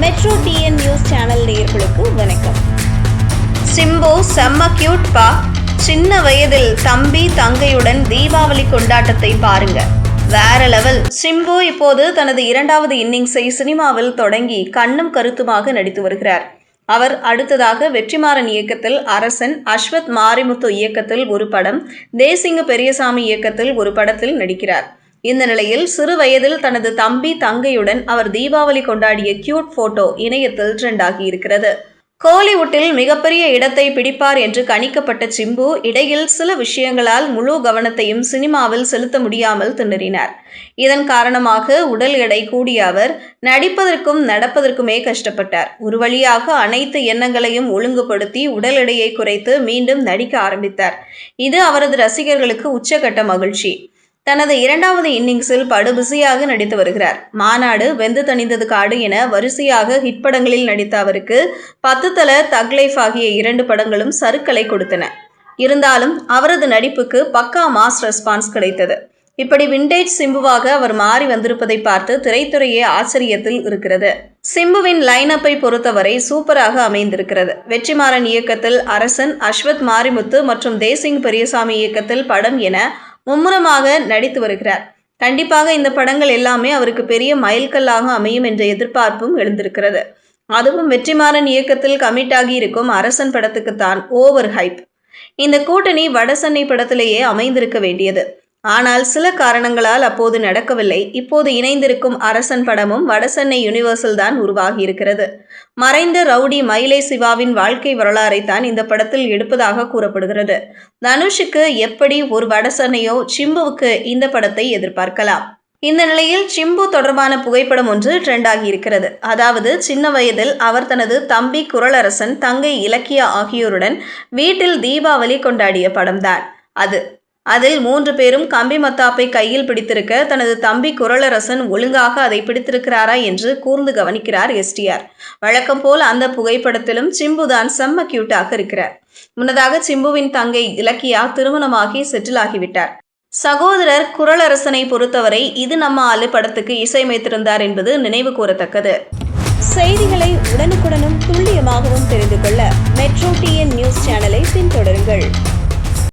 Metro TN news channel நேயர்களுக்கு வணக்கம். சிம்பு செம்ம கியூட் பா. சின்ன வயதில் தம்பி தங்கையுடன் தீபாவளி கொண்டாட்டத்தை பாருங்க. வேற லெவல் சிம்பு இப்போது தனது இரண்டாவது இன்னிங்ஸை சினிமாவில் தொடங்கி கண்ணும் கருத்துமாக நடித்து வருகிறார். அவர் அடுத்ததாக வெற்றிமாறன் இயக்கத்தில் அரசன் அஸ்வத் மாரிமுத்து இயக்கத்தில் ஒரு படம் தேசிங்க பெரியசாமி இயக்கத்தில் ஒரு படத்தில் நடிக்கிறார். இந்த நிலையில் சிறு வயதில் தனது தம்பி தங்கையுடன் அவர் தீபாவளி கொண்டாடிய கியூட் போட்டோ இணையத்தில் ட்ரெண்ட் ஆகியிருக்கிறது. கோலிவுட்டில் மிகப்பெரிய இடத்தை பிடிப்பார் என்று கணிக்கப்பட்ட சிம்பு இடையில் சில விஷயங்களால் முழு கவனத்தையும் சினிமாவில் செலுத்த முடியாமல் திணறினார். இதன் காரணமாக உடல் எடை கூடிய அவர் நடிப்பதற்கும் நடப்பதற்குமே கஷ்டப்பட்டார். ஒரு வழியாக அனைத்து எண்ணங்களையும் ஒழுங்குபடுத்தி உடல் எடையை குறைத்து மீண்டும் நடிக்க ஆரம்பித்தார். இது அவரது ரசிகர்களுக்கு உச்சகட்ட மகிழ்ச்சி. தனது இரண்டாவது இன்னிங்ஸில் படு பிஸியாக நடித்து வருகிறார். மாநாடு வெந்து தணிந்தது காடு என வரிசையாக ஹிட் படங்களில் நடித்த அவருக்கு பத்து தல தக் லைஃப் ஆகிய இரண்டு படங்களும் சருக்களை கொடுத்தன. இருந்தாலும் அவரது நடிப்புக்கு பக்கா மாஸ் ரெஸ்பான்ஸ் கிடைத்தது. இப்படி விண்டேஜ் சிம்புவாக அவர் மாறி வந்திருப்பதை பார்த்து திரைத்துறையே ஆச்சரியத்தில் இருக்கிறது. சிம்புவின் லைனப்பை பொறுத்தவரை சூப்பராக அமைந்திருக்கிறது. வெற்றிமாறன் இயக்கத்தில் அரசன் அஸ்வத் மாரிமுத்து மற்றும் தேசிங் பெரியசாமி இயக்கத்தில் படம் என மும்முரமாக நடித்து வருகிறார். கண்டிப்பாக இந்த படங்கள் எல்லாமே அவருக்கு பெரிய மைல்கல்லாக அமையும் என்ற எதிர்பார்ப்பும் எழுந்திருக்கிறது. அதுவும் வெற்றிமாறன் இயக்கத்தில் கமிட் ஆகியிருக்கும் அரசன் படத்துக்குத்தான் ஓவர் ஹைப் இந்த கூட்டணி வடசென்னை படத்திலேயே அமைந்திருக்க வேண்டியது. ஆனால் சில காரணங்களால் அப்போது நடக்கவில்லை. இப்போது இணைந்திருக்கும் அரசன் படமும் வடசென்னை யூனிவர்சல் தான் உருவாகியிருக்கிறது. மறைந்த ரவுடி மயிலை சிவாவின் வாழ்க்கை வரலாறை தான் இந்த படத்தில் எடுப்பதாக கூறப்படுகிறது. தனுஷுக்கு எப்படி ஒரு வடசென்னையோ சிம்புவுக்கு இந்த படத்தை எதிர்பார்க்கலாம். இந்த நிலையில் சிம்பு தொடர்பான புகைப்படம் ஒன்று ட்ரெண்ட் இருக்கிறது அதாவது சின்ன வயதில் அவர் தனது தம்பி குரலரசன் தங்கை இலக்கியா ஆகியோருடன் வீட்டில் தீபாவளி கொண்டாடிய படம்தான். அது அதில் மூன்று பேரும் கம்பி மத்தாப்பை கையில் பிடித்திருக்க தனது தம்பி குரளரசன் ஒழுங்காக அதை பிடித்திருக்கிறாரா என்று கூர்ந்து கவனிக்கிறார் எஸ்டிஆர் வழக்கம் போல் அந்த புகைப்படத்திலும் சிம்புதான் செம்ம கியூட்டாக இருக்கிறார். முன்னதாக சிம்புவின் தங்கை இலக்கியா திருமணமாகி செட்டில் ஆகிவிட்டார். சகோதரர் குரளரசனை பொறுத்தவரை இது நம்ம ஆளு படத்துக்கு இசையமைத்திருந்தார் என்பது நினைவு கூறத்தக்கது. செய்திகளை உடனுக்குடனும் துல்லியமாகவும் தெரிந்து கொள்ள மெட்ரோ டிஎன் நியூஸ் சேனலை பின்தொடருங்கள்.